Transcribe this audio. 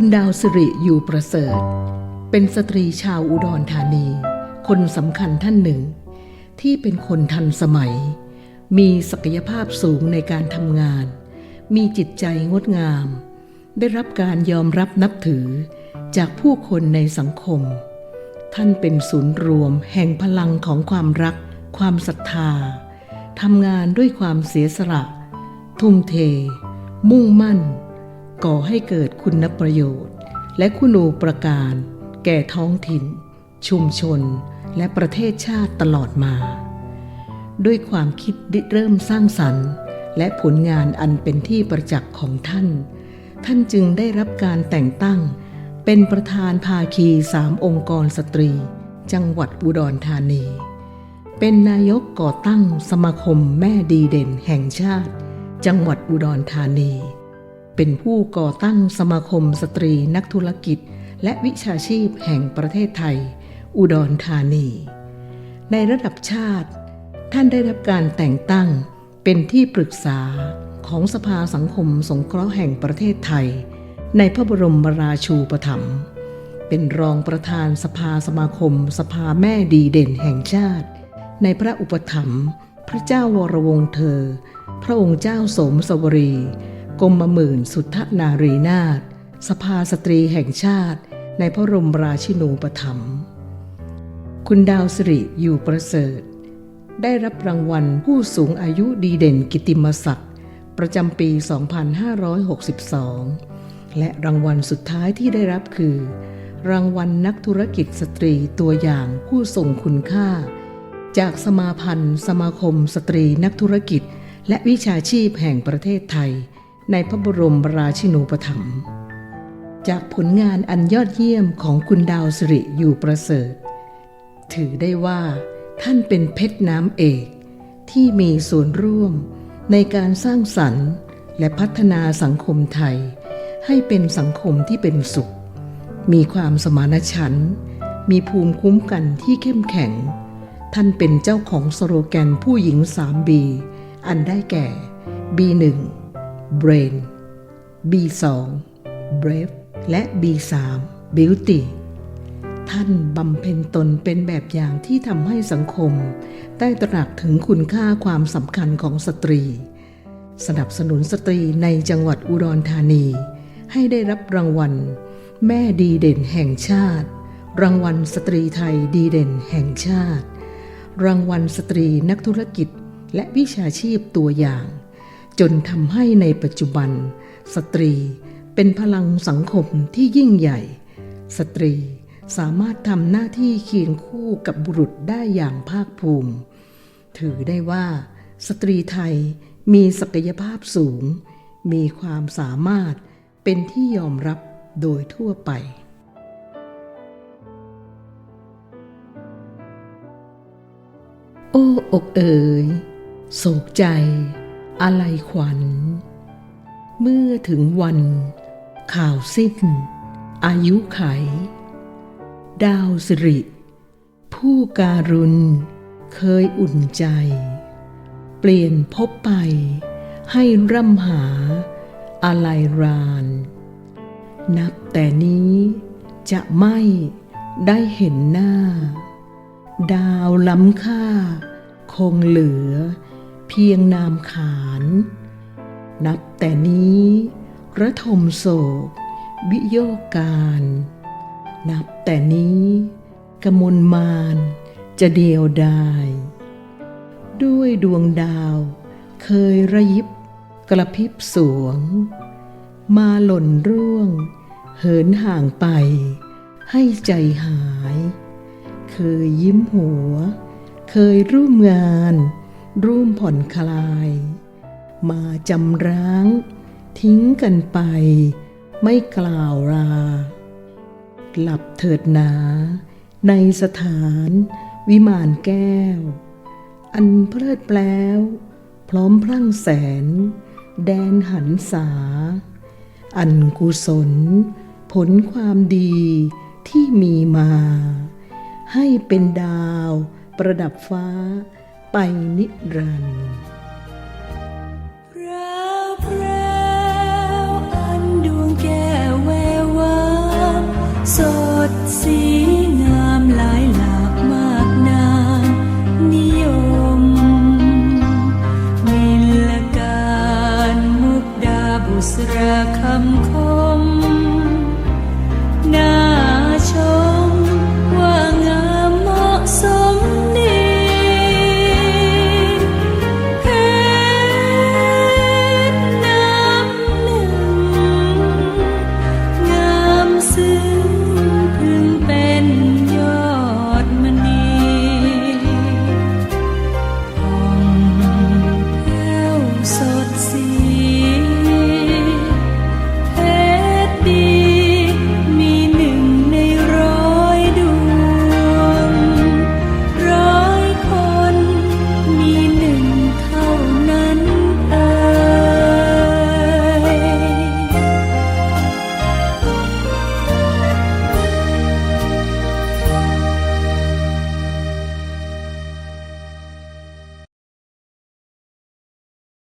คุณดาวสิริอยู่ประเสริฐ เป็นสตรีชาวอุดรธานี คนสำคัญท่านหนึ่ง ที่เป็นคนทันสมัย มีศักยภาพสูงในการทำงาน มีจิตใจงดงาม ได้รับการยอมรับนับถือจากผู้คนในสังคม ท่านเป็นศูนย์รวมแห่งพลังของความรัก ความศรัทธาทำงานด้วยความเสียสละ ทุ่มเท มุ่งมั่น ก่อให้เกิดคุณประโยชน์ และคุณูประการ แก่ท้องถิ่น ชุมชน และประเทศชาติตลอดมา ด้วยความคิดริเริ่มสร้างสรรค์ และผลงานอันเป็นที่ประจักษ์ของท่าน ท่านจึงได้รับการแต่งตั้ง เป็นประธานภาคีสามองค์กรสตรี จังหวัดอุดรธานี เป็นนายกก่อตั้งสมาคมแม่ดีเด่นแห่งชาติ จังหวัดอุดรธานี เป็นผู้ก่อตั้งสมาคมสตรีนักธุรกิจ และวิชาชีพแห่งประเทศไทย อุดรธานี ในระดับชาติ ท่านได้รับการแต่งตั้งเป็นที่ปรึกษาของสภาสังคมสงเคราะห์แห่งประเทศไทย ในพระบรมราชูปถัมภ์เป็นรองประธานสภาสมาคม สภาแม่ดีเด่นแห่งชาติ ในพระอุปถัมภ์พระเจ้าวรวงเธอ พระองค์เจ้าสมสวรี กรมหมื่นสุทธนารีนาถสภาสตรีแห่งชาติในพระบรมราชินูปถัมภ์คุณดาวสิริอยู่ประเสริฐ ได้รับรางวัลผู้สูงอายุดีเด่นกิติมศักดิ์ประจำปี 2562 และรางวัลสุดท้ายที่ได้รับคือ รางวัลนักธุรกิจสตรีตัวอย่างผู้ทรงคุณค่า จากสมาพันธ์ สมาคมสตรีนักธุรกิจ และวิชาชีพแห่งประเทศไทย ในพระบรมราชินูปถัมภ์จากผลงานอันยอดเยี่ยมของคุณดาวสิริอยู่ประเสริฐ ถือได้ว่าท่านเป็นเพชรน้ำเอกที่มีส่วนร่วมในการสร้างสรรค์และพัฒนาสังคมไทย ให้เป็นสังคมที่เป็นสุข มีความสมานฉันท์มีภูมิคุ้มกันที่เข้มแข็ง ท่านเป็นเจ้าของสโลแกนผู้หญิง 3B อันได้แก่ B1 Brain B2 Brave และ B3 Beauty ท่านบำเพ็ญตนเป็นแบบอย่างที่ทำให้สังคม ได้ตระหนักถึงคุณค่าความสำคัญของสตรี สนับสนุนสตรีในจังหวัดอุดรธานี ให้ได้รับรางวัล แม่ดีเด่นแห่งชาติ รางวัลสตรีไทยดีเด่นแห่งชาติ รางวัลสตรีนักธุรกิจและวิชาชีพตัวอย่าง จนทำให้ในปัจจุบัน สตรีเป็นพลังสังคมที่ยิ่งใหญ่ สตรีสามารถทำหน้าที่เคียงคู่กับบุรุษได้อย่างภาคภูมิ ถือได้ว่า สตรีไทยมีศักยภาพสูง มีความสามารถเป็นที่ยอมรับโดยทั่วไป โอ้อกเอ๋ยโศกใจ อะไรขวัญ เมื่อถึงวัน ข่าวสิ้น อายุไข ดาวสิริ ผู้การุณ เคยอุ่นใจ เปลี่ยนพบไป ให้ร่ำหา อะไรราน นับแต่นี้จะไม่ได้เห็นหน้า ดาวล้ำค่า คงเหลือ เพียงนามขาน นับแต่นี้ระทมโศก วิโยกการ นับแต่นี้กมลมานจะเดียวดาย ด้วยดวงดาวเคยระยิบกระพริบสวง มาหล่นร่วง เหินห่างไป ให้ใจหาย เคยยิ้มหัว เคยร่วมงาน ร่วมผ่อนคลาย มาจำร้าง ทิ้งกันไป ไม่กล่าวลา หลับเถิดหนา ในสถานวิมานแก้ว อันเพลิดแปล้ว พร้อมพรั่งแสน แดนหันษา อันกุศล ผลความดีที่มีมา ให้เป็นดาวประดับฟ้า ไปนิรันดร์